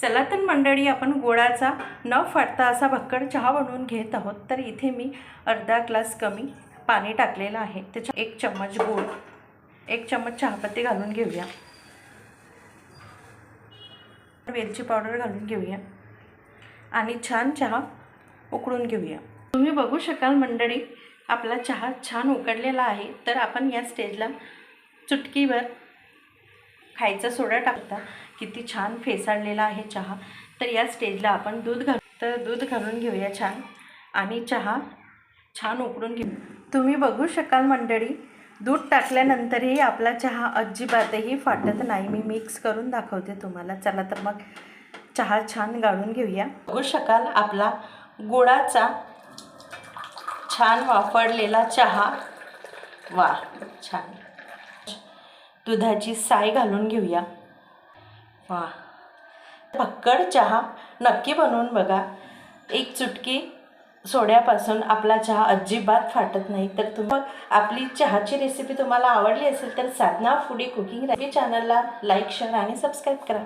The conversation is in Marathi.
चला तर मंडळी आपण गोळाचा न फाटता असा भक्कड चहा बनवून घेत आहोत. तर इथे मी अर्धा ग्लास कमी पाणी टाकलेलं आहे. त्याच्यात एक चम्मच गोळ एक चम्मच चहापत्ती घालून घेऊया. वेलची पावडर घालून घेऊया. आणि छान चहा उकळून घेऊया. तुम्ही बघू शकाल मंडळी आपला चहा छान उकडलेला आहे. तर आपण या स्टेजला चुटकीवर खायचा सोडा टाकता किती छान फेसाळलेला आहे चहा. तर या स्टेजला आपण दूध घाल. तर दूध घालून घेऊया छान. आणि चहा छान उकळून घेऊ. तुम्ही बघू शकाल मंडळी दूध टाकल्यानंतरही आपला चहा अजिबातही फाटत नाही. मी मिक्स करून दाखवते तुम्हाला. चला तर मग चहा छान गाळून घेऊया. बघू शकाल आपला गुळाचा छान वापरलेला चहा. वा छान. दुधाची साय घालून घेऊया. वा फक्कड चहा नक्की बनवून बघा. एक चुटकी सोड्यापासून आपला चहा अजिबात फाटत नाही. तर तुम्ही आपली चहाची रेसिपी तुम्हाला आवडली असेल तर साधना फुडी कुकिंग रेसिपी चॅनलला लाईक शेअर आणि सबस्क्राईब करा.